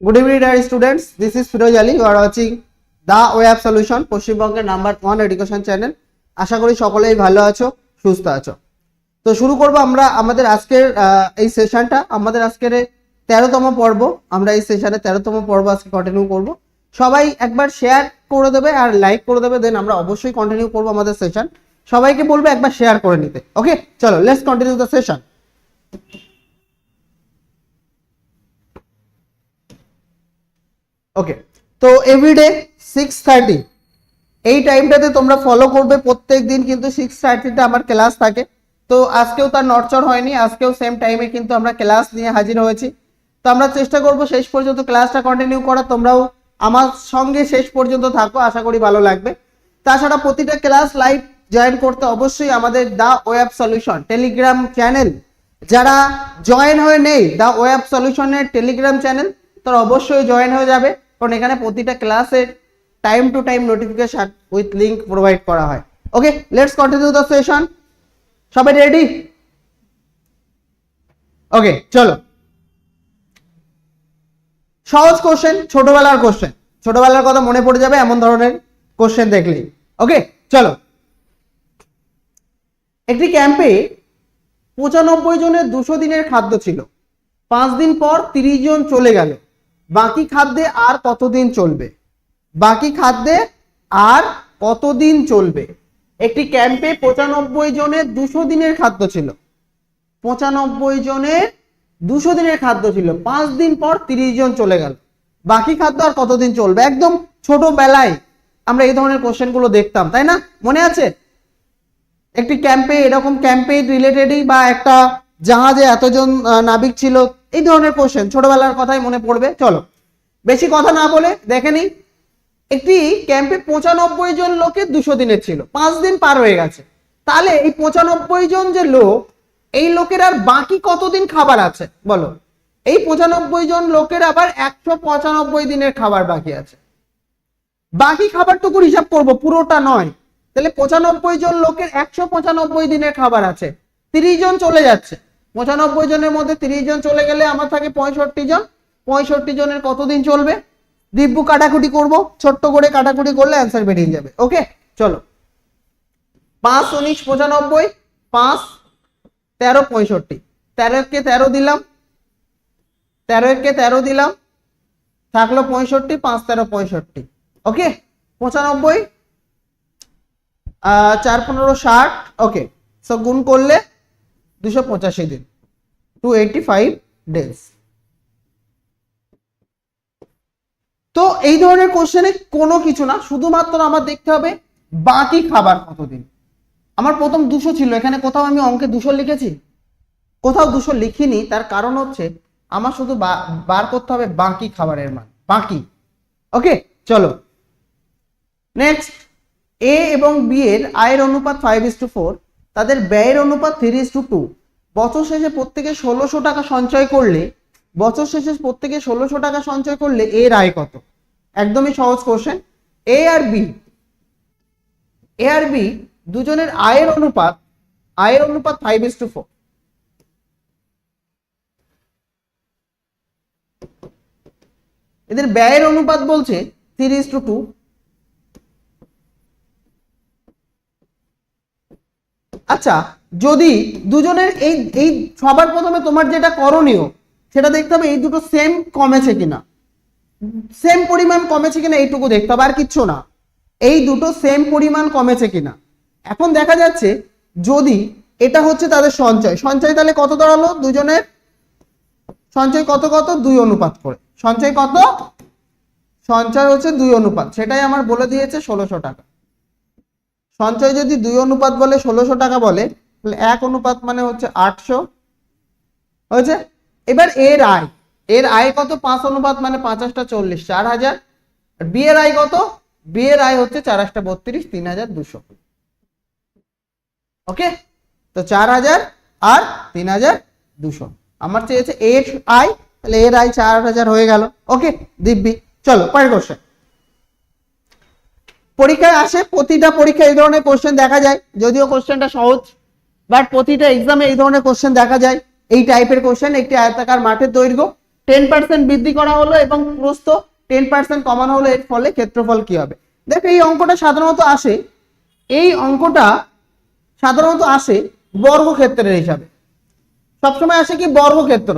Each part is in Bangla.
Good evening, dear students. This is Firoz Ali. You are watching the Web Solution, পশ্চিমবঙ্গের নাম্বার ওয়ান এডুকেশন চ্যানেল আশা করি সকলেই ভালো আছো সুস্থ আছো। তো শুরু করব আমরা আমাদের আজকের এই সেশনটা আমাদের আজকের তেরোতম পর্ব। আমরা এই সেশনে তেরোতম পর্ব আজকে কন্টিনিউ করব। সবাই একবার শেয়ার করে দেবে আর লাইক করে দেবে দেন আমরা অবশ্যই কন্টিনিউ করব আমাদের সেশন সবাইকে বলব একবার শেয়ার করে নিতে। ওকে চলো let's continue the session okay তো এভরিডে সিক্স থার্টি এই টাইমটাতে তোমরা ফলো করবে প্রত্যেক দিন কিন্তু সিক্স থার্টিতে আমার ক্লাস থাকে। তো আজকেও তার নড়চড় হয়নি, আজকেও সেম টাইমে কিন্তু আমরা ক্লাস নিয়ে হাজির হয়েছি। তো আমরা চেষ্টা করব শেষ পর্যন্ত ক্লাসটা কন্টিনিউ করা তোমরাও আমার সঙ্গে শেষ পর্যন্ত থাকো, আশা করি ভালো লাগবে। তাছাড়া প্রতিটা ক্লাস লাইভ জয়েন করতে অবশ্যই আমাদের the Web Solution Telegram channel যারা জয়েন হয়ে নেই দা ওয়েব সলিউশনের টেলিগ্রাম চ্যানেল তারা অবশ্যই জয়েন হয়ে যাবে। কারণ এখানে প্রতিটা ক্লাসের time to time notification with link provide করা হয়। Okay let's continue the session সবাই রেডি ওকে চলো। সহজ কোশ্চেন ছোটবেলার কোশ্চেন ছোটবেলার কথা মনে পড়ে যাবে, এমন ধরনের কোশ্চেন দেখলেই ওকে চলো। একটি ক্যাম্পে পঁচানব্বই জনের দুশো দিনের খাদ্য ছিল। পাঁচ দিন পর তিরিশ জন চলে গেল। বাকি খাদ্যে আর কতদিন চলবে? বাকি খাদ্যে আর কতদিন চলবে? একটি ক্যাম্পে পঁচানব্বই জনের দুশো দিনের খাদ্য ছিল। পঁচানব্বই জনের দুশো দিনের খাদ্য ছিল। পাঁচ দিন পর তিরিশ জন চলে গেল। বাকি খাদ্য আর কতদিন চলবে? একদম ছোটবেলায় আমরা এই ধরনের কোশ্চেনগুলো দেখতাম, তাই না? মনে আছে? একটি ক্যাম্পে এরকম ক্যাম্পে রিলেটেডই বা একটা জাহাজে এতজন নাবিক ছিল, এই ধরনের কোশ্চেন ছোটবেলার কথাই মনে পড়বে। চলো, বেশি কথা না বলে দেখে নিই। একটি ক্যাম্পে পঁচানব্বই জন লোকের দুশো দিনের ছিল, পাঁচ দিন পার হয়ে গেছে। তাহলে এই পঁচানব্বই জন যে লোক, এই লোকের আর বাকি কতদিন খাবার আছে? বলো। এই পঁচানব্বই জন লোকের আবার একশো পঁচানব্বই দিনের খাবার বাকি আছে। বাকি খাবারটুকু হিসাব করব, পুরোটা নয়। তাহলে পঁচানব্বই জন লোকের একশো পঁচানব্বই দিনের খাবার আছে। তিরিশ জন চলে যাচ্ছে। পঁচানব্বই জনের মধ্যে তিরিশ জন চলে গেলে আমার থাকে পঁয়ষট্টি জন। পঁয়ষট্টি জনের কতদিন চলবে? দিব্যু কাটাকুটি করব, ছোট্ট করে কাটাকুটি করলে অ্যান্সার বেরিয়ে যাবে। ওকে চলো। পাঁচ উনিশ পঁচানব্বই, পাঁচ তেরো পঁয়ষট্টি। তেরো তেরো দিলাম। তেরো তেরো দিলাম। থাকল পঁয়ষট্টি, পাঁচ তেরো পঁয়ষট্টি। ওকে পঁচানব্বই চার পনেরো ষাট। ওকে সো গুণ করলে দুশো পঁচাশি দিন। টু এইটি ফাইভ ডেজ তো এই ধরনের কোশ্চেনে কোনো কিছু না, শুধুমাত্র আমার দেখতে হবে বাকি খাবার কতদিন। আমার প্রথম দুশো ছিল, এখানে কোথাও আমি অঙ্কে দুশো লিখেছি? কোথাও দুশো লিখিনি, তার কারণ হচ্ছে আমার শুধু বার করতে হবে বাকি খাবারের মান, বাকি। ওকে চলো। নেক্সট এ এবং বি এর আয়ের অনুপাত ফাইভ ইস টু ফোর তাদের ব্যয়ের অনুপাত থ্রি ইস টু টু। বছর শেষে প্রত্যেকে ষোলোশো টাকা সঞ্চয় করলে, বছর শেষে প্রত্যেকে ষোলোশো টাকা সঞ্চয় করলে এর আয় কত? একদমই সহজ কোশ্চেন এ আর বি। এ আর বি দুজনের আয়ের অনুপাত আয়ের অনুপাত ফাইভ ইস টু ফোর এদের ব্যয়ের অনুপাত বলছে থ্রি ইস টু টু। আচ্ছা যদি দুজনের এই এই সবার প্রথমে তোমার যেটা করণীয়, সেটা দেখতে হবে এই দুটো সেম কমেছে কিনা। সেম পরিমাণ কমেছে কিনা এইটুকু দেখতে হবে, আর কিচ্ছু না। এই দুটো সেম পরিমাণ কমেছে কিনা। এখন দেখা যাচ্ছে, যদি এটা হচ্ছে তাদের সঞ্চয় সঞ্চয় তাহলে কত দাঁড়াল? দুজনের সঞ্চয় কত কত? দুই অনুপাত করে। সঞ্চয় কত? সঞ্চয় হচ্ছে দুই অনুপাত, সেটাই আমার বলে দিয়েছে ষোলোশো টাকা। সঞ্চয় যদি দুই অনুপাত বলে ষোলোশো টাকা বলে, তাহলে এক অনুপাত মানে হচ্ছে আটশো। হয়েছে? এবার এর আয়। এর আয় কত? পাঁচ অনুপাত মানে পাঁচাশটা চল্লিশ, চার হাজার। আর বি এর আয় কত? বিয়ের আয় হচ্ছে চার আটটা বত্রিশ, তিন হাজার দুশো। ওকে? তো চার হাজার আর তিন হাজার দুশো। আমার চেয়েছে এর আয়, তাহলে এর আয় চার হাজার হয়ে গেল। ওকে, দিব্যি, চলো, পরের কোশ্চেন পরীক্ষায় আসে, প্রতিটা পরীক্ষায় এই ধরনের কোশ্চেন দেখা যায়। যদিও কোশ্চেনটা সহজ বাট প্রতিটা এক্সামে এই ধরনের কোশ্চেন দেখা যায়। এই টাইপের কোশ্চেন একটি আয়তাকার মাঠের দৈর্ঘ্য। টেন পার্সেন্ট বৃদ্ধি করা হলো এবং প্রস্থ টেন পার্সেন্ট কমানো হলো, এর ফলে ক্ষেত্রফল কি হবে? দেখো, এই অঙ্কটা সাধারণত আসে, এই অঙ্কটা সাধারণত আসে বর্গক্ষেত্রের হিসাবে। সবসময় আসে কি বর্গক্ষেত্র?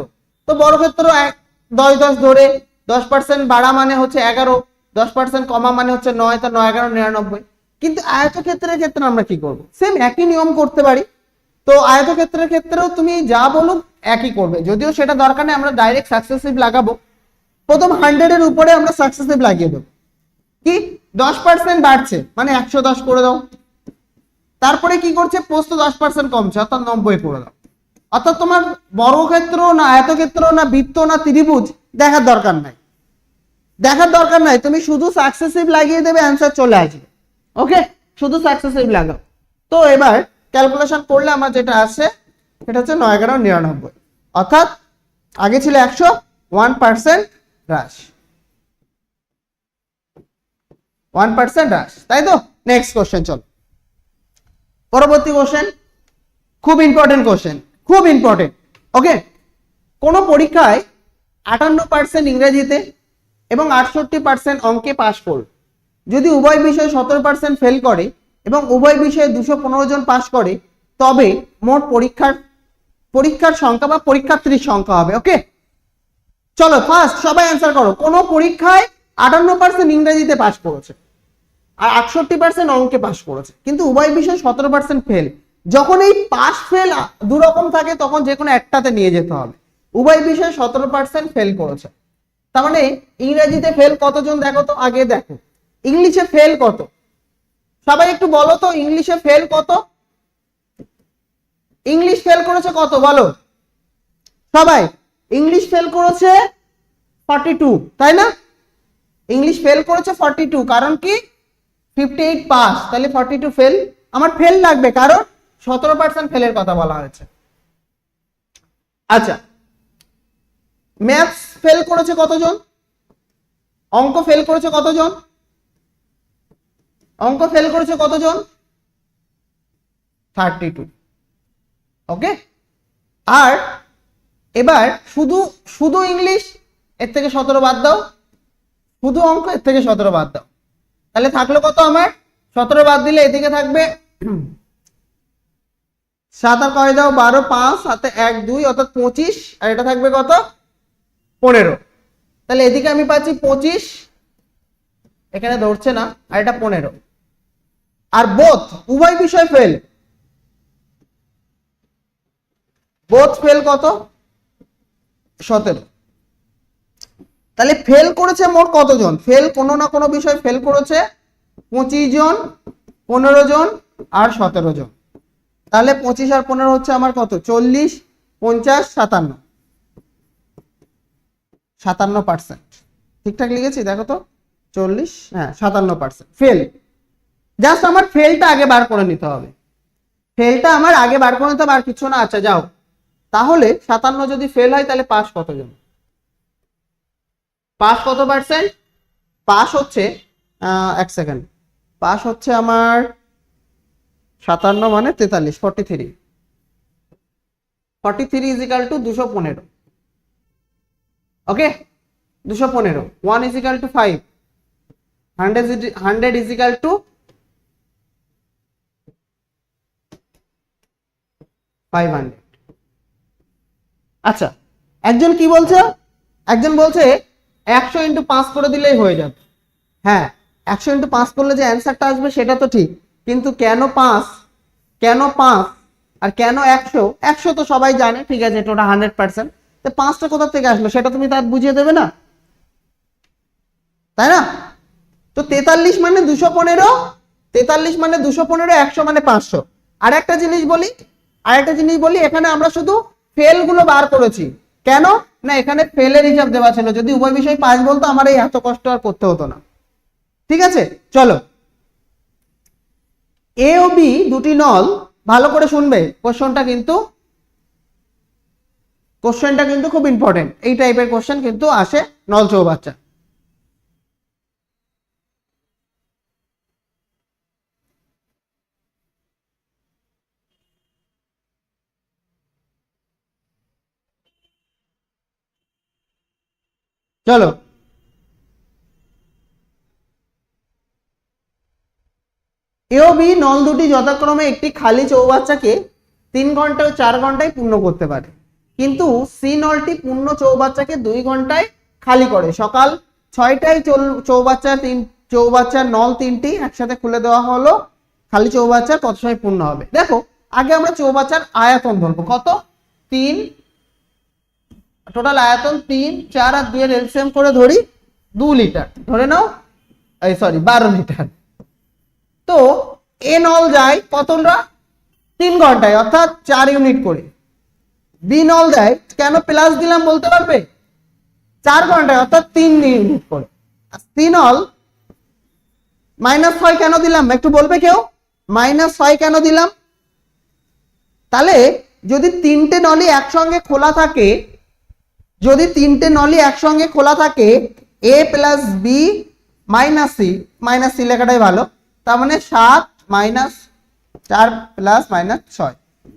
তো বর্গক্ষেত্র এক, দশ দশ ধরে দশ পার্সেন্ট বাড়া মানে হচ্ছে এগারো দশ পার্সেন্ট কমা মানে হচ্ছে নয়, তো নয় এগারো, নিরানব্বই। কিন্তু আয়তক্ষেত্রের ক্ষেত্রে আমরা কি করব? সেম একই নিয়ম করতে পারি। তো আয়তক্ষেত্রের ক্ষেত্রেও তুমি যা বলুক একই করবে। যদিও সেটা দরকার নেই, আমরা ডাইরেক্ট সাকসেসিভ লাগাবো। প্রথম হান্ড্রেডের উপরে আমরা সাকসেসিভ লাগিয়ে দেবো। কি? দশ পার্সেন্ট বাড়ছে। মানে একশো দশ করে দাও। তারপরে কি করছে? পোস্ত দশ পার্সেন্ট কমছে, অর্থাৎ নব্বই করে দাও। অর্থাৎ তোমার বর্গক্ষেত্র না আয়তক্ষেত্র না বৃত্ত না ত্রিভুজ দেখার দরকার নাই। দেখার দরকার নাই, তুমি শুধু সাকসেসিভ লাগিয়ে দেবে অ্যান্সার চলে আসবে। ওকে শুধু সাকসেসিভ লাগাও। তো এবার ক্যালকুলেশন করলে আমার যেটা আসে, সেটা হচ্ছে নয় এগারো, নিরানব্বই। অর্থাৎ আগে ছিল একশো ওয়ান পার্সেন্ট হ্রাস ওয়ান পার্সেন্ট হ্রাস তাই তো? নেক্সট কোশ্চেন চল। পরবর্তী কোশ্চেন খুব ইম্পর্টেন্ট কোশ্চেন খুব ইম্পর্টেন্ট ওকে কোন পরীক্ষায় আটান্ন পার্সেন্ট ইংরেজিতে এবং আটষট্টি পার্সেন্ট অঙ্কে পাশ করল যদি উভয় বিষয়ে সতেরো পার্সেন্ট ফেল করে এবং উভয় বিষয়ে দুশো পনেরো জন পাশ করে, তবে মোট পরীক্ষার পরীক্ষার সংখ্যা বা পরীক্ষার্থীর সংখ্যা হবে ওকে চলো ফার্স্ট সবাই অ্যান্সার করো। কোন পরীক্ষায় আটান্ন পার্সেন্ট ইংরেজিতে পাশ করেছে আর আটষট্টি পার্সেন্ট অঙ্কে পাস করেছে। কিন্তু উভয় বিষয় সতেরো পার্সেন্ট ফেল যখন এই পাস ফেল দু রকম থাকে, তখন যে কোনো একটাতে নিয়ে যেতে হবে। উভয় বিষয় সতেরো পার্সেন্ট ফেল করেছে। তার মানে ইংরেজিতে ফেল কতজন দেখো তো? আগে দেখো। ইংলিশে ফেল কত? সবাই একটু বলো তো, ইংলিশে ফেল কত? ইংলিশ ফেল করেছে কত? বলো। সবাই, ইংলিশ ফেল করেছে ফর্টি টু তাই না? ইংলিশ ফেল করেছে ফর্টি টু কারণ কি? ফিফটি এইট পাস তাহলে ফর্টি টু ফেল আমার ফেল লাগবে, কারণ সতেরো পার্সেন্ট ফেলের কথা বলা হয়েছে। আচ্ছা ম্যাথস ফেল করেছে কতজন? অঙ্ক ফেল করেছে কতজন? অঙ্ক ফেল করেছে কতজন? থার্টি টু ওকে আর এবার শুধু শুধু ইংলিশ এর থেকে সতেরো বাদ দাও। শুধু অঙ্ক, এর থেকে সতেরো বাদ দাও। তাহলে থাকল কত আমার? সতেরো বাদ দিলে এদিকে থাকবে। সাত আর কয় দাও? বারো, পাঁচ সাথে এক, দুই, অর্থাৎ পঁচিশ। আর এটা থাকবে কত? পনেরো। তাহলে এদিকে আমি পাচ্ছি পঁচিশ। এখানে ধরছে না, আর এটা পনেরো। আর বোধ উভয় বিষয় ফেল বোধ ফেল কত? সতেরো। তাহলে ফেল করেছে মোট কতজন? ফেল কোনো না কোনো বিষয় ফেল করেছে পঁচিশ জন, পনেরো জন, আর সতেরো জন। তাহলে পঁচিশ আর পনেরো হচ্ছে আমার কত? চল্লিশ, পঞ্চাশ, সাতান্ন। সাতান্ন পার্সেন্ট। ঠিকঠাক লিখেছি? দেখো তো, চল্লিশ হ্যাঁ সাতান্ন পার্সেন্ট। ফেল জাস্ট আমার ফেলটা আগে বার করে নিতে হবে। ফেলটা আমার আগে বার করে নিতে হবে, আর কিছু না। আচ্ছা যাও। তাহলে সাতান্ন যদি ফেল হয়, তাহলে পাস কতজন পাস কত পার্সেন্ট? পাস হচ্ছে এক সেকেন্ড। পাস হচ্ছে আমার সাতান্ন মানে তেতাল্লিশ forty three forty three is equal to দুশো পনেরো। ওকে দুশো পনেরো। One is is equal to five hundred hundred is equal to five hundred আচ্ছা একজন কি বলছে? একজন বলছে, একশো ইন্টু পাঁচ করে দিলেই হয়ে যাবে। হ্যাঁ একশো ইন্টু পাঁচ করলে যে অ্যান্সারটা আসবে সেটা তো ঠিক। কিন্তু কেন পাঁচ? কেন পাঁচ? আর কেন একশো? একশো তো সবাই জানে, ঠিক আছে, এটা ওটা হান্ড্রেড পার্সেন্ট পাঁচটা কোথা থেকে আসলো? সেটা তুমি তার বুঝিয়ে দেবে না? তাই না? তো তেতাল্লিশ মানে দুশো পনেরো, তেতাল্লিশ মানে দুশো পনেরো, একশো মানে পাঁচশো। আর একটা জিনিস বলি আর একটা জিনিস বলি, এখানে আমরা শুধু ফেলগুলো বার করেছি। কেন? না, এখানে ফেলের হিসাব দেওয়া ছিল। যদি উভয় বিষয় পাস বলতো, আমার এই এত কষ্ট আর করতে হতো না। ঠিক আছে? চলো। এ ও বি দুটি নল, ভালো করে শুনবে কোশ্চনটা কিন্তু। কোশ্চেনটা কিন্তু খুব ইম্পর্টেন্ট এই টাইপের কোশ্চেন কিন্তু আসে নল চৌবাচ্চা চলো। এ ও বি নল দুটি যথাক্রমে একটি খালি চৌবাচ্চাকে তিন ঘণ্টা ও চার ঘন্টায় পূর্ণ করতে পারে। কিন্তু সি নলটি পূর্ণ চৌবাচ্চাকে দুই ঘন্টায় খালি করে। সকাল ছয়টায় চল চৌবাচ্চার তিন চৌবাচ্চার নল তিনটি একসাথে খুলে দেওয়া হলো। খালি চৌবাচ্চার কত সময় পূর্ণ হবে? দেখো, আগে আমরা চৌবাচ্চার আয়তন ধরবো। কত? তিন। টোটাল আয়তন তিন, চার আর দুইয়ের এলসিএম করে ধরি, দু লিটার। ধরে নাও, এই সরি, বারো লিটার। তো, এ নল যায় কতটা তিন ঘন্টায়, অর্থাৎ চার ইউনিট করে। বি নল দেয়, কেন প্লাস দিলাম বলতে পারবে? চার ঘন্টায়, অর্থাৎ তিন ইউনিট করে। আর সি নল মাইনাস ছয় কেন দিলাম? একটু বলবে কেউ? মাইনাস ছয় কেন দিলাম? তাহলে, যদি তিনটে নলি একসঙ্গে খোলা থাকে, যদি তিনটে নলি একসঙ্গে খোলা থাকে A plus B minus C minus C লেখাটাই ভালো। তার মানে সাত মাইনাস চার প্লাস মাইনাস ছয়।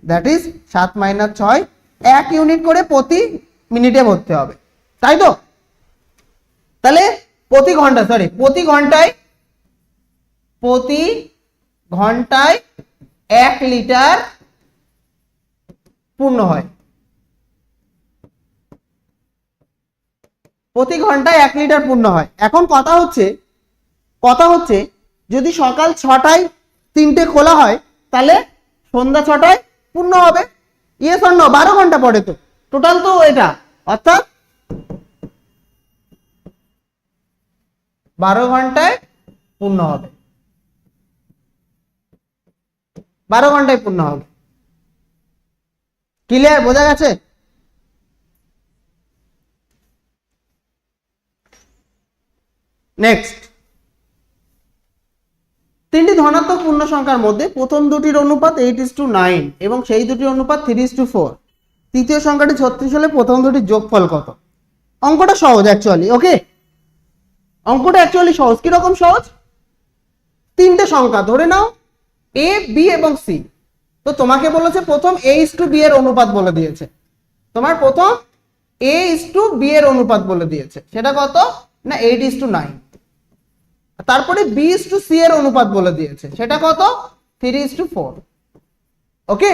দ্যাট ইজ সাত মাইনাস ছয় এক ইউনিট করে প্রতি মিনিটে ভরতে হবে। তাই তো? তাহলে প্রতি ঘণ্টা সরি প্রতি ঘন্টায় প্রতি ঘন্টায় এক লিটার পূর্ণ হয়। প্রতি ঘন্টায় এক লিটার পূর্ণ হয়। এখন কথা হচ্ছে কথা হচ্ছে যদি সকাল ছটায় তিনটে খোলা হয়, তাহলে সন্ধ্যা ছটায় পূর্ণ হবে। ইয়ে স্বর্ণ বারো ঘণ্টা পরে তো। টোটাল তো এটা। অর্থাৎ বারো ঘন্টায় পূর্ণ হবে। বারো ঘন্টায় পূর্ণ হবে। ক্লিয়ার বোঝা গেছে? নেক্সট তিনটি ধনাত্মক পূর্ণ সংখ্যার মধ্যে প্রথম দুটির অনুপাত এইট ইস টু নাইন এবং সেই দুটির অনুপাত থ্রি ইস টু ফোর তৃতীয় সংখ্যাটি ছত্রিশ হলে প্রথম দুটির যোগফল কত? অঙ্কটা সহজ অ্যাকচুয়ালি ওকে অঙ্কটা অ্যাকচুয়ালি সহজ, কীরকম সহজ? তিনটে সংখ্যা, ধরে নাও এ বি এবং সি তো তোমাকে বলেছে প্রথম এ ইস টু বি এর অনুপাত বলে দিয়েছে। তোমার প্রথম এ ইস টু বি এর অনুপাত বলে দিয়েছে। সেটা কত? না এইট ইস টু নাইন তারপরে বি ইস টু সি এর অনুপাত বলে দিয়েছে। সেটা কত? Three is to four okay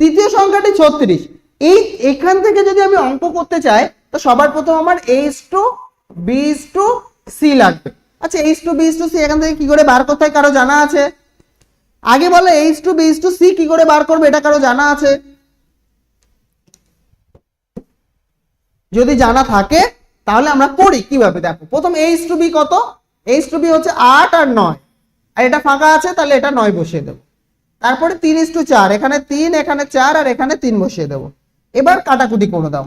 তৃতীয় সংখ্যাটি ছত্রিশ। এই এখান থেকে যদি আমি অঙ্ক করতে চাই, তো সবার প্রথম আমার A is to B is to C লাগবে। আচ্ছা H to B to C এখান থেকে কি করে বার করতে হয় কারও জানা আছে? আগে বলে H to B to C কি করে বার করবে এটা কারও জানা আছে? যদি জানা থাকে, তাহলে আমরা করি কীভাবে? দেখো, প্রথম এইচ টু বি কত? এইচ টু বি হচ্ছে আট আর নয়। আর এটা ফাঁকা আছে, তাহলে এটা নয় বসিয়ে দেবো। তারপরে তিন ইস টু চার, এখানে তিন, এখানে চার, আর এখানে তিন বসিয়ে দেবো। এবার কাটাকুটি করে দাও।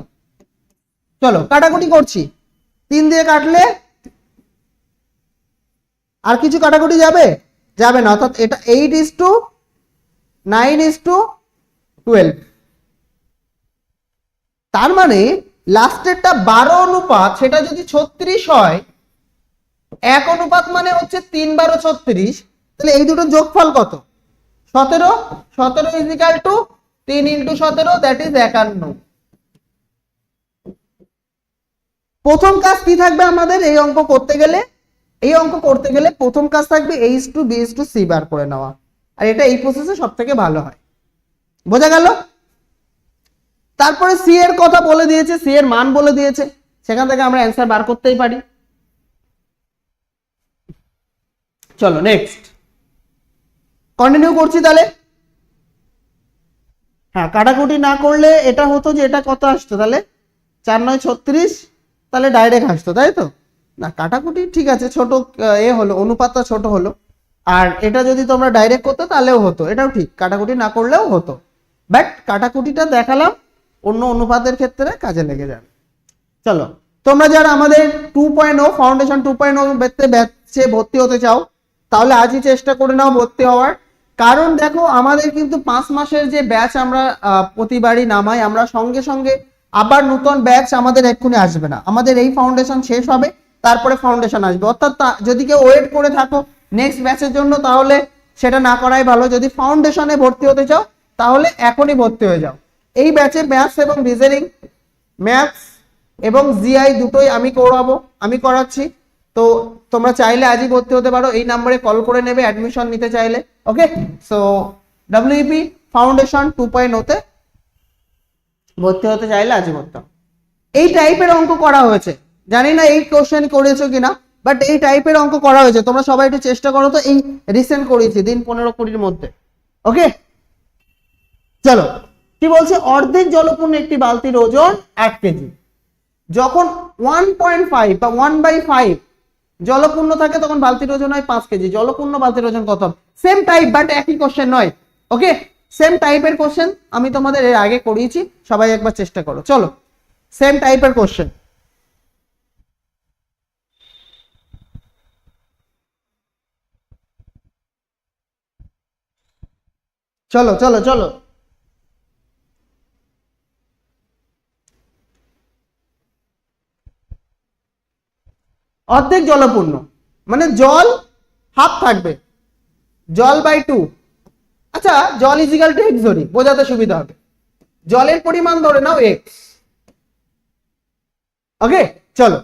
চলো, কাটাকুটি করছি। তিন দিয়ে কাটলে আর কিছু কাটাকুটি যাবে? যাবে না, অর্থাৎ এটা eight is to nine is to twelve তার মানে লাস্টেরটা বারো অনুপাত, সেটা যদি ছত্রিশ হয় এক অনুপাত মানে হচ্ছে তিন বারো ছত্রিশ। তাহলে এই দুটো যোগফল কত? সতেরো। সতেরো ইজিক্যাল টু তিন ইন্টু সতেরো দ্যাট ইজ একান্ন। প্রথম কাজ কি থাকবে আমাদের? এই অঙ্ক করতে গেলে, এই অঙ্ক করতে গেলে প্রথম কাজ থাকবে H to B is to C বার করে নেওয়া। আর এটা এই প্রসেসে সব থেকে ভালো হয়। বোঝা গেল? তারপরে সি এর কথা বলে দিয়েছে সি এর মান বলে দিয়েছে। সেখান থেকে আমরা অ্যান্সার বার করতেই পারি। চলো নেক্সট কন্টিনিউ করছি তাহলে? হ্যাঁ কাটাকুটি না করলে এটা হতো যে এটা কত আসতো তাহলে? চার নয় ছত্রিশ, তাহলে ডাইরেক্ট আসতো, তাই তো? না, কাটাকুটি ঠিক আছে, ছোট এ হলো, অনুপাতটা ছোট হলো। আর এটা যদি তোমরা ডাইরেক্ট করতে, তাহলেও হতো, এটাও ঠিক, কাটাকুটি না করলেও হতো। বাট কাটাকুটিটা দেখালাম, অন্য অনুপাতের ক্ষেত্রে কাজে লেগে যাবে। চলো, তোমরা যারা আমাদের two point O foundation two point O ব্যাচে ভর্তি হতে চাও তাহলে আজই চেষ্টা করে নাও ভর্তি হওয়ার। কারণ দেখো, আমাদের কিন্তু পাঁচ মাসের যে ব্যাচ আমরা প্রতিবারই নামাই, আমরা সঙ্গে সঙ্গে আবার নতুন ব্যাচ আমাদের এক্ষুনি আসবে না। আমাদের এই ফাউন্ডেশন শেষ হবে, তারপরে ফাউন্ডেশন আসবে। অর্থাৎ যদি কেউ ওয়েট করে থাকো নেক্সট ব্যাচের জন্য, তাহলে সেটা না করাই ভালো। যদি ফাউন্ডেশনে ভর্তি হতে চাও, তাহলে এখনই ভর্তি হয়ে যাও। এই ব্যাচে ম্যাথস এবং রিজনিং ম্যাথস এবং জিআই দুটোই আমি করাবো, আমি করাচ্ছি। তো তোমরা চাইলে আজই ভর্তি হতে পারো। এই নাম্বারে কল করে নেবে অ্যাডমিশন নিতে চাইলে। Okay so WP foundation two point ওতে ভর্তি হতে চাইলে আজই ভর্তি এই টাইপের অঙ্ক করা হয়েছে। জানি না এই কোশ্চেন করেছ কিনা বাট এই টাইপের অঙ্ক করা হয়েছে। তোমরা সবাই একটু চেষ্টা করো তো এই রিসেন্ট করেছি, দিন পনেরো কুড়ির মধ্যে। ওকে চলো, কি বলছে? অর্ধেক জলপূর্ণ একটি বালতির ওজন এক কেজি। যখন ওয়ান পয়েন্ট ফাইভ বা ওয়ান বাই ফাইভ জলপূর্ণ থাকে তখন বালতির ওজন হয় পাঁচ কেজি। জলপূর্ণ বালতির ওজন কত? সেম টাইপ বাট একই কোশ্চেন নয়। ওকে সেম টাইপের কোশ্চেন আমি তোমাদের এর আগে করিয়েছি। সবাই একবার চেষ্টা করো। চলো। সেম টাইপের কোশ্চেন চলো চলো চলো। অর্ধেক জলপূর্ণ। মানে জল হাফ থাকবে। জল বাই টু আচ্ছা জল ইজিক্যাল টু এক্স ধরি, বোঝাতে সুবিধা হবে। জলের পরিমাণ ধরে নাও এক্স ওকে চলো।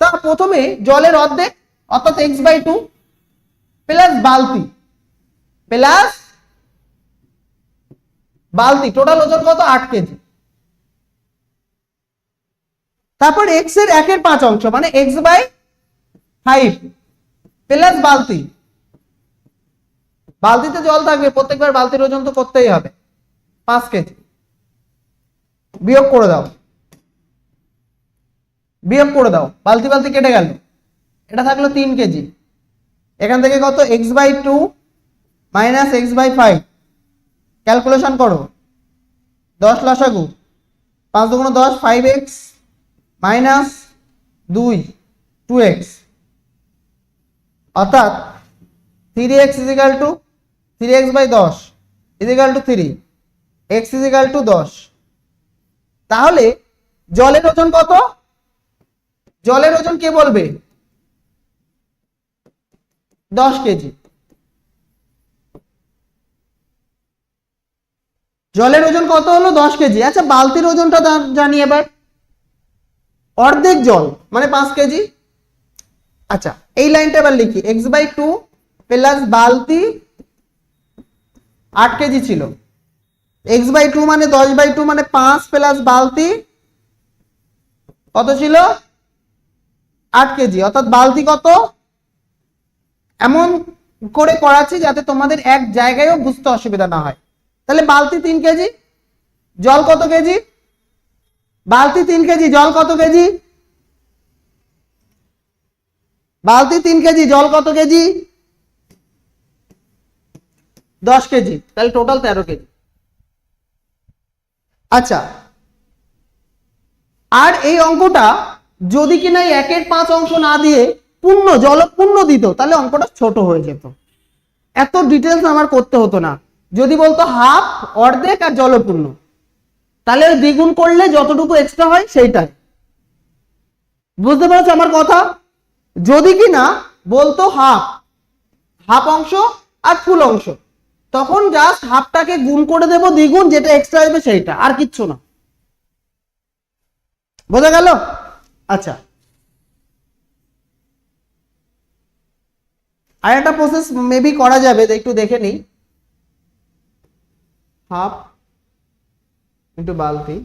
তা প্রথমে জলের অর্ধেক, অর্থাৎ এক্স বাই টু প্লাস বালতি। প্লাস বালতি টোটাল ওজন কত? আট কেজি। তারপর এক্সের একের পাঁচ অংশ মানে এক্স বাই ফাইভ প্লাস বালতি। বালতিতে জল থাকবে, প্রত্যেকবার বালতির ওজন তো করতেই হবে। পাঁচ কেজি। বিয়োগ করে দাও। বিয়োগ করে দাও। বালতি বালতি কেটে গেল। এটা থাকল তিন কেজি। এখান থেকে কত? X by two minus X by five. Calculation করো। দশ লসাগু। পাঁচ দুগুণ দশ, ফাইভ এক্স মাইনাস দুই, টু এক্স। অর্থাৎ three X is equal to three X by দশ is equal to three X is equal to দশ। তাহলে জলের ওজন কত? জলের ওজন কে বলবে? দশ কেজি। জলের ওজন কত হলো? দশ কেজি। আচ্ছা বালতির ওজনটা জানি এবার। অর্ধেক জল মানে পাঁচ কেজি। আচ্ছা এই লাইনটা এবার লিখি এক্স বাই টু প্লাস বালতি আট কেজি ছিল। এক্স বাই টু মানে দশ বাই টু মানে পাঁচ প্লাস বালতি কত ছিল? আট কেজি। অর্থাৎ বালতি কত? এমন করে করাচ্ছি যাতে তোমাদের এক জায়গায়ও বুঝতে অসুবিধা না হয়। তাহলে বালতি তিন কেজি, জল কত কেজি? বালতি তিন কেজি, জল কত কেজি? বালতি তিন কেজি, জল কত কেজি? দশ কেজি, তাহলে টোটাল তেরো কেজি। আচ্ছা আর এই অঙ্কটা যদি কিনা একের পাঁচ অংশ না দিয়ে পূর্ণ, জল পূর্ণ দিত, তাহলে অঙ্কটা ছোট হয়ে যেত। এত ডিটেলস আমার করতে হতো না। যদি বলতো হাফ অর্ধেক আর জলপূর্ণ তাহলে দ্বিগুণ করলে যতটুকু এক্সট্রা হয় সেইটাই। বুঝতে পারছ আমার কথা? যদি কিনা বলতো হাফ হাফ অংশ আর ফুল অংশ, তখন জাস্ট হাফটাকে গুণ করে দেব দ্বিগুণ, যেটা এক্সট্রা আসবে সেইটা, আর কিচ্ছু না। বোঝা গেল? আচ্ছা। আর একটা প্রসেস মেবি করা যাবে, একটু দেখে নিই। হাফ একটু বালতি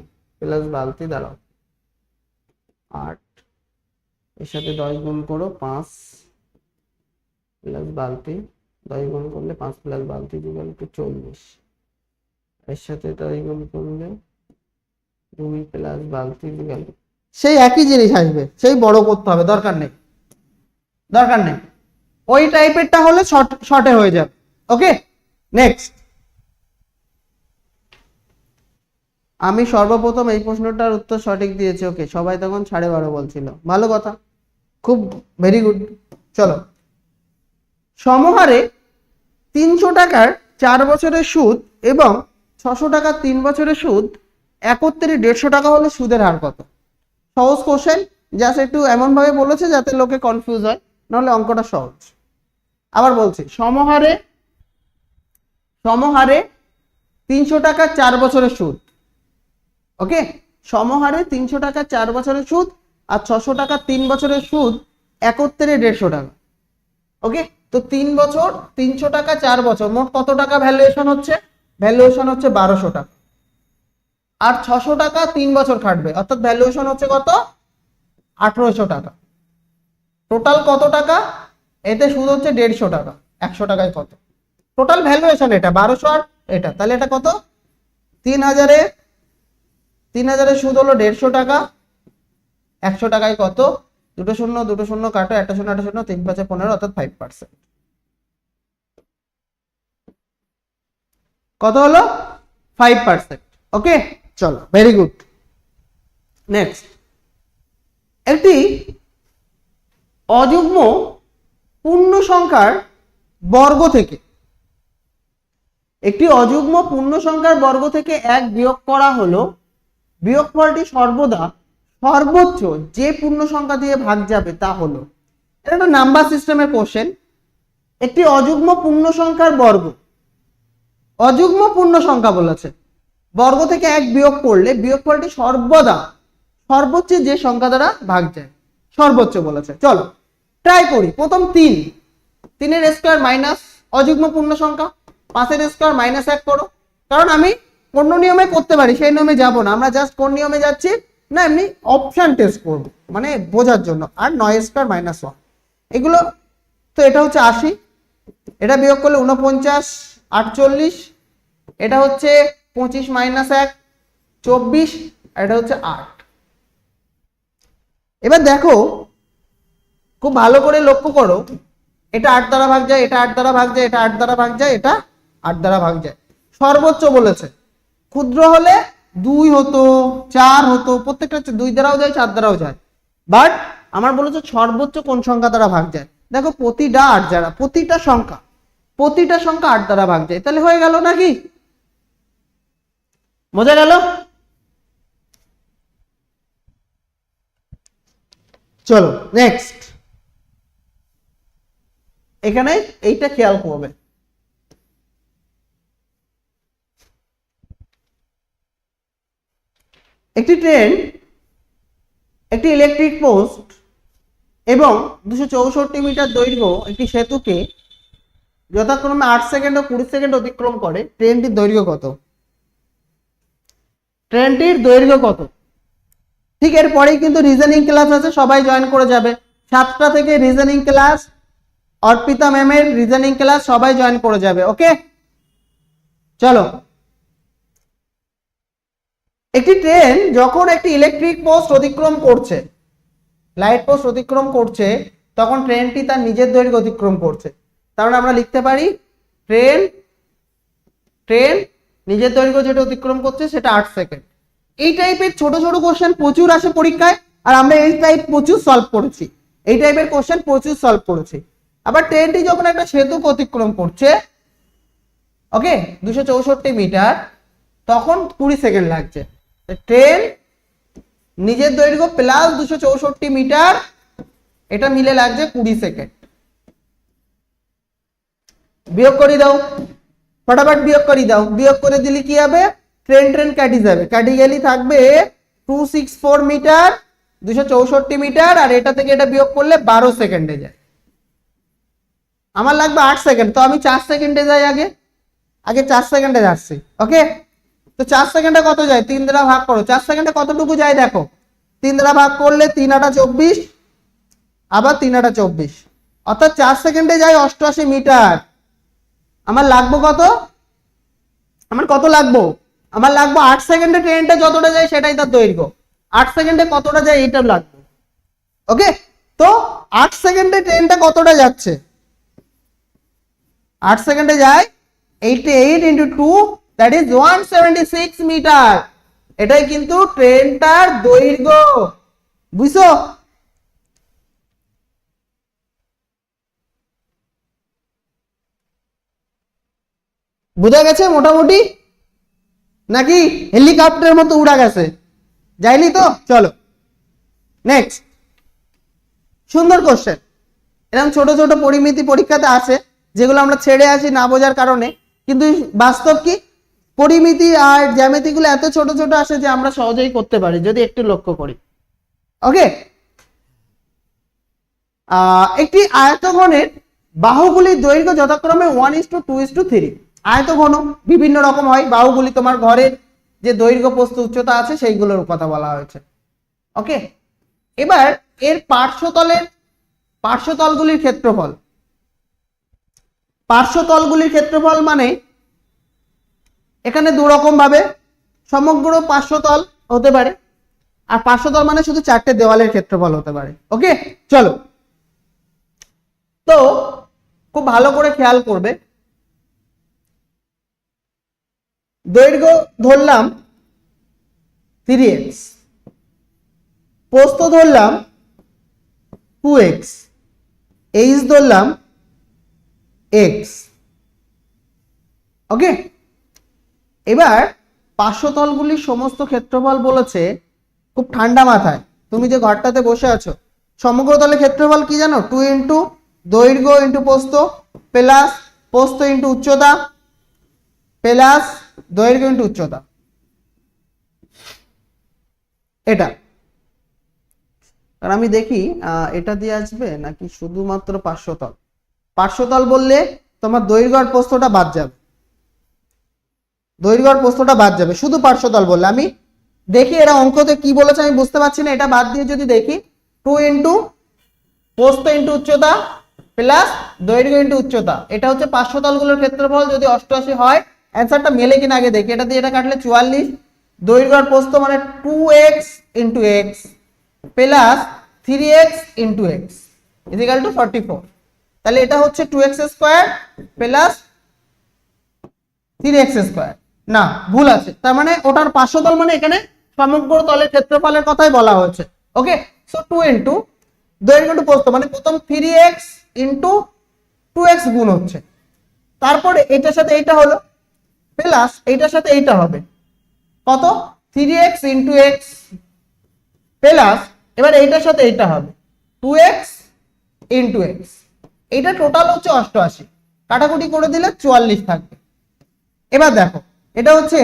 প্লাস বালতি, দাঁড়াও। আট। এর সাথে দশ গুণ করো পাঁচ প্লাস বালতি। দশ গুণ করলে পাঁচ প্লাস বালতি দিবেন টু চল্লিশ। এর সাথে দশ গুণ করলে দুই প্লাস বালতি দিবেন সেই একই জিনিস আসবে, সেই বড় করতে হবে, দরকার নেই। দরকার নেই। ওই টাইপেরটা হলে শর্ট শর্টে হয়ে যাবে। ওকে নেক্সট আমি সর্বপ্রথম এই প্রশ্নটার উত্তর সঠিক দিয়েছি। ওকে সবাই তখন সাড়ে বারো বলছিল। ভালো কথা। খুব ভেরি গুড চলো। সমহারে তিনশো টাকার চার বছরের সুদ এবং ছশো টাকার তিন বছরের সুদ একত্রে দেড়শো টাকা হলে সুদের হার কত? সহজ কোশ্চেন জাস্ট একটু এমন ভাবে বলেছে যাতে লোকে কনফিউজ হয়, নাহলে অঙ্কটা সহজ। আবার বলছি, সমহারে সমহারে তিনশো টাকার চার বছরের সুদ। ওকে সমহারে তিনশো টাকা চার বছরের সুদ আর ছশো টাকা তিন বছরের সুদ একত্রে দেড়শো টাকা। ওকে তো তিন বছর তিনশো টাকা, চার বছর, মোট কত টাকা ভ্যালুয়েশন হচ্ছে? ভ্যালুয়েশন হচ্ছে বারোশো টাকা। আর ছশো টাকা তিন বছর খাটবে, অর্থাৎ ভ্যালুয়েশন হচ্ছে কত? আঠেরোশো টাকা। টোটাল কত টাকা? এতে সুদ হচ্ছে দেড়শো টাকা। একশো টাকায় কত? টোটাল ভ্যালুয়েশন এটা, বারোশো আর এটা। তাহলে এটা কত? তিন হাজারে, তিন হাজারের সুদ হলো দেড়শো টাকা। একশো টাকায় কত? দুটো শূন্য দুটো শূন্য কাটো, একটা শূন্য একটা শূন্য, তিন পাঁচে পনেরো, অর্থাৎ ফাইভ পার্সেন্ট কত হলো? ফাইভ পার্সেন্ট ওকে চলো ভেরি গুড নেক্সট একটি অযুগ্ম পূর্ণ সংখ্যার বর্গ থেকে, একটি অযুগ্ম পূর্ণ সংখ্যার বর্গ থেকে এক বিয়োগ করা হলো, বিয়োগফলটি সর্বদা সর্বোচ্চ যে পূর্ণ সংখ্যা দিয়ে ভাগ যাবে তা হলো, এটা একটা নাম্বার সিস্টেমের কোশ্চেন একটি অযুগ্ম পূর্ণ সংখ্যার বর্গ। অযুগ্ম পূর্ণ সংখ্যা বলেছে। বর্গ থেকে এক বিয়োগ করলে বিয়োগ বিয়োগফলটি সর্বদা সর্বোচ্চ যে সংখ্যা দ্বারা ভাগ যায়, সর্বোচ্চ বলেছে। চলো ট্রাই করি। প্রথম তিন, তিনের স্কোয়ার মাইনাস অযুগ্ম পূর্ণ সংখ্যা, পাঁচের স্কোয়ার মাইনাস এক করো। কারণ আমি অন্য নিয়মে করতে পারি, সেই নিয়মে যাব না। আমরা জাস্ট কোন নিয়মে যাচ্ছি? না, এমনি অপশান টেস্ট করব মানে বোঝার জন্য, আর নয় স্কোয়ার মাইনাস ওয়ান এগুলো, তো এটা হচ্ছে আশি, এটা বিয়োগ করলে উনপঞ্চাশ আটচল্লিশ, এটা হচ্ছে পঁচিশ মাইনাস এক, চব্বিশ, আর এটা হচ্ছে আট। এবার দেখো, খুব ভালো করে লক্ষ্য করো, এটা আট দ্বারা ভাগ যায়, এটা আট দ্বারা ভাগ যায়, এটা আট দ্বারা ভাগ যায়, এটা আট দ্বারা ভাগ যায়। সর্বোচ্চ বলেছে, ক্ষুদ্র হলে দুই হতো, চার হতো, প্রত্যেকটা দুই দ্বারাও যায়, চার দ্বারাও যায়। বাট আমার বলেছে সর্বোচ্চ কোন সংখ্যা দ্বারা ভাগ যায়? দেখো প্রতিটা আট দ্বারা, প্রতিটা সংখ্যা প্রতিটা সংখ্যা আট দ্বারা ভাগ যায়। তাহলে হয়ে গেল নাকি? বোঝা গেল? চলো নেক্সট এখানে এইটা খেয়াল করবে। একটি ট্রেন, একটি ইলেকট্রিক পোস্ট এবং দুশো চৌষট্টি মিটার দৈর্ঘ্য একটি সেতুকে যথাক্রমে আট সেকেন্ড ও কুড়ি সেকেন্ড অতিক্রম করে। ট্রেনটির দৈর্ঘ্য কত? ট্রেনটির দৈর্ঘ্য কত? ঠিক এরপরেই কিন্তু রিজনিং ক্লাস আছে, সবাই জয়েন করে যাবে। সাতটা থেকে রিজনিং ক্লাস অর্পিতা ম্যামের রিজনিং ক্লাস সবাই জয়েন করে যাবে ওকে চলো। একটি ট্রেন যখন একটি ইলেকট্রিক পোস্ট অতিক্রম করছে লাইট পোস্ট অতিক্রম করছে, তখন ট্রেনটি তার নিজের দৈর্ঘ্য অতিক্রম করছে। তাহলে আমরা লিখতে পারি, ট্রেন ট্রেন নিজের দৈর্ঘ্য যেটা অতিক্রম করছে সেটা আট সেকেন্ড এই টাইপের ছোট ছোট কোশ্চেন প্রচুর আসে পরীক্ষায়, আর আমরা এই টাইপ প্রচুর সলভ করেছি। এই টাইপের কোশ্চেন প্রচুর সলভ করেছি। আবার ট্রেনটি যখন একটা সেতু অতিক্রম করছে ওকে দুশো চৌষট্টি মিটার, তখন কুড়ি সেকেন্ড লাগছে। ট্রেন, নিজের দৈর্ঘ্য প্লাস দুশো চৌষট্টি মিটার, এটা মিলে লাগছে কুড়ি সেকেন্ড। বিয়োগ করে দাও। ফটাফট বিয়োগ করে দাও। বিয়োগ করে দিলে কি হবে? ট্রেন ট্রেন কাটি যাবে। কাটি গেলে থাকবে টু সিক্স ফোর মিটার, দুশো চৌষট্টি মিটার, আর এটা থেকে এটা বিয়োগ করলে বারো সেকেন্ডে যায়। আমার লাগবে আট সেকেন্ড, তো আমি চার সেকেন্ডে যাই আগে। আগে চার সেকেন্ডে যাচ্ছি ওকে তো চার সেকেন্ডে কত যায়? তিন দ্বারা ভাগ করো। চার সেকেন্ডে কতটুকু যায় দেখো? তিন দ্বারা ভাগ করলে তিন আটা চব্বিশ, আবার তিন আটা চব্বিশ। অর্থাৎ চার সেকেন্ডে যায় অষ্টআশি মিটার। আমার লাগবো কত? আমার কত লাগবো? আমার লাগবো আট সেকেন্ডে ট্রেনটা যতটা যায় সেটাই তার দৈর্ঘ্য। আট সেকেন্ডে কতটা যায় এইটা লাগবে। ওকে? তো আট সেকেন্ডে ট্রেনটা কতটা যাচ্ছে? আট সেকেন্ডে যায় eighty eight into two that is one seventy six metre এটাই কিন্তু ট্রেনটার দৈর্ঘ্য। বুঝছ? বোঝা গেছে মোটামুটি? নাকি হেলিকপ্টারের মতো উড়া গেছে? যাইনি তো? চলো। নেক্সট সুন্দর কোশ্চেন এরকম ছোট ছোট পরিমিতি পরীক্ষাতে আসে, যেগুলো আমরা ছেড়ে আসি না বোঝার কারণে। কিন্তু বাস্তব কি? পরিমিতি আর জ্যামিতিগুলো এত ছোট ছোট আসে যে আমরা সহজেই করতে পারি, যদি একটু লক্ষ্য করি। ওকে একটি আয়তঘনের বাহুগুলির দৈর্ঘ্য যথাক্রমে one is to two two is to আয়তঘন বিভিন্ন রকম হয়, বাহুগুলি তোমার ঘরের যে দৈর্ঘ্য, প্রস্থ, উচ্চতা আছে সেইগুলোর কথা বলা হয়েছে। ওকে এবার এর পার্শ্বতলের, পার্শ্বতলগুলির ক্ষেত্রফল। পার্শ্বতলগুলির ক্ষেত্রফল মানে এখানে দু রকম ভাবে। সমগ্র পার্শ্বতল হতে পারে। আর পার্শ্বতল মানে শুধু চারটে দেওয়ালের ক্ষেত্রফল হতে পারে। ওকে? চলো। তো, খুব ভালো করে খেয়াল করবে। দৈর্ঘ্য ধরলাম থ্রি এক্স প্রস্থ ধরলাম টু এক্স এইচ ধরলাম এক্স ওকে? এবার পার্শ্বতলগুলির সমস্ত ক্ষেত্রফল বলেছে খুব ঠান্ডা মাথায়। তুমি যে ঘরটাতে বসে আছো সমগ্র তলের ক্ষেত্রফল কি জানো? টু ইন্টু দৈর্ঘ্য ইন্টু প্রস্থ প্লাস পোস্ত ইন্টু উচ্চতা প্লাস দৈর্ঘ্য ইন্টু উচ্চতা। এটা। আর আমি দেখি এটা দিয়ে আসবে নাকি শুধুমাত্র পার্শ্বতল? পার্শ্বতল বললে তোমার দৈর্ঘ্য আর প্রস্থটা বাদ যাবে। দৈর্ঘ্য আর প্রস্থটা বাদ যাবে। শুধু পার্শ্বতল বললে। আমি দেখি এরা অঙ্কতে কি বলেছে, আমি বুঝতে পারছি না। এটা বাদ দিয়ে যদি দেখি, টু ইন্টু প্রস্থ ইন্টু উচ্চতা প্লাস দৈর্ঘ্য ইন্টু উচ্চতা। এটা হচ্ছে পার্শ্বতলগুলোর ক্ষেত্রফল। যদি অষ্টআশি হয়, অ্যান্সারটা মেলে কিনা আগে দেখি। এটা দিয়ে এটা কাটলে চুয়াল্লিশ। দৈর্ঘ্য প্রস্থ মানে two X into X plus three X into X is equal to forty four. তাহলে এটা হচ্ছে two X square plus three X square. না, ভুল আছে। তার মানে ওটার পার্শ্বতল মানে এখানে সমগ্র তলের ক্ষেত্রফলের কথাই বলা হয়েছে। ওকে সো টু ইন্টু দৈর্ঘ্য ইন্টু প্রস্থ মানে প্রথম three X into two X গুণ হচ্ছে। তারপরে এটার সাথে এইটা হলো প্লাস এইটার সাথে এইটা হবে। কত? Three x into x plus এবার এইটার সাথে এইটা হবে। টু এক্স ইন্টু এক্স এইটা টোটাল হচ্ছে অষ্টআশি। কাটাকুটি করে দিলে চুয়াল্লিশ থাকবে। এবার দেখো এটা হচ্ছে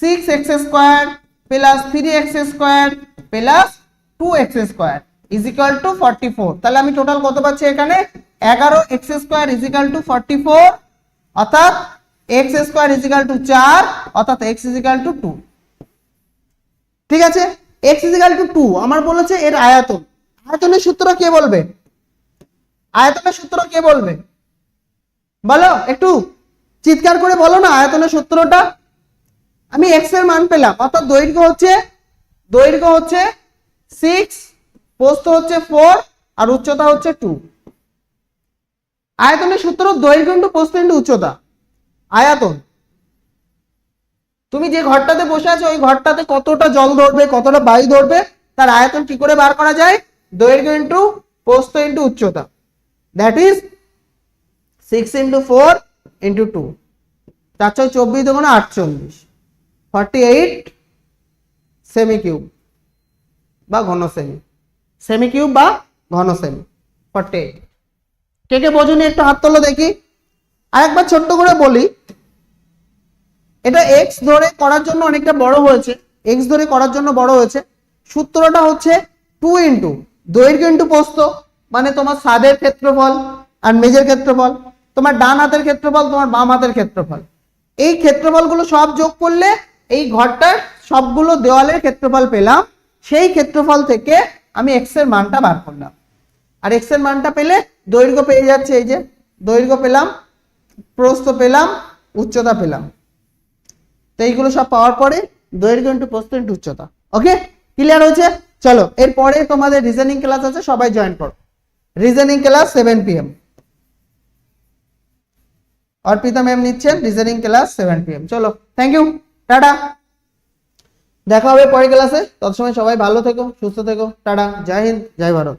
six x square plus three x square plus two x square is equal to forty four তাহলে আমি টোটাল কত পাচ্ছি এখানে? এগারো x square is equal to forty four অর্থাৎ x square is equal to চার অর্থাৎ x is equal to two ঠিক আছে? X is equal to two আমার বলেছে এর আয়তন। আয়তনের সূত্র কে বলবে? আয়তনের সূত্র কে বলবে? বলো, একটু। চিৎকার করে বলো না আয়তনের সূত্রটা? আমি এক্সের মান পেলাম, অর্থাৎ দৈর্ঘ্য হচ্ছে দৈর্ঘ্য হচ্ছে সিক্স প্রস্থ হচ্ছে ফোর আর উচ্চতা হচ্ছে টু আয়তনের সূত্র দৈর্ঘ্য ইন্টু প্রস্থ ইন্টু উচ্চতা। আয়তন। তুমি যে ঘরটাতে বসে আছো, ওই ঘরটাতে কতটা জল ধরবে, কতটা বায়ু ধরবে, তার আয়তন কি করে বার করা যায়? দৈর্ঘ্য ইন্টু প্রস্থ ইন্টু উচ্চতা। That is six into four into two চার ছয় চব্বিশ দেখুন আটচল্লিশ। ফর্টি এইট সেমি কিউব বা ঘন সেমি সেমি কিউব বা ঘন সেমি ফর্টি এইট কে কে বোঝুনি একটু হাত তোলো দেখি। আরেকবার ছোট্ট করে বলি। এটা এক্স ধরে করার জন্য অনেকটা বড় হয়েছে। এক্স ধরে করার জন্য বড় হয়েছে। সূত্রটা হচ্ছে টু ইন্টু দৈর্ঘ্য ইন্টু প্রস্থ মানে তোমার সাদের ক্ষেত্রফল আর মেজের ক্ষেত্রফল। তোমার ডান হাতের ক্ষেত্রফল, তোমার বাম হাতের ক্ষেত্রফল। এই ক্ষেত্রফলগুলো সব যোগ করলে এই ঘরটার সবগুলো দেওয়ালের ক্ষেত্রফল পেলাম। সেই ক্ষেত্রফল থেকে আমি এক্সের মানটা বার করলাম। আর এক্সের মানটা পেলে দৈর্ঘ্য পেয়ে যাচ্ছে এই যে। দৈর্ঘ্য পেলাম, প্রস্থ পেলাম, উচ্চতা পেলাম। তো এইগুলো সব পাওয়ার পরে দৈর্ঘ্য ইন্টু প্রস্থ ইন্টু উচ্চতা। ওকে ক্লিয়ার হয়েছে? চলো, এরপরে তোমাদের রিজনিং ক্লাস আছে, সবাই জয়েন করো। Reasoning class seven PM Arpita ma'am নিচ্ছেন রিজনিং ক্লাস সেভেন পিএম চলো থ্যাংক ইউ টাটা। দেখা হবে পরের ক্লাসে তৎসময় সবাই ভালো থেকো, সুস্থ থেকো। টাটা, জয় হিন্দ, জয় ভারত।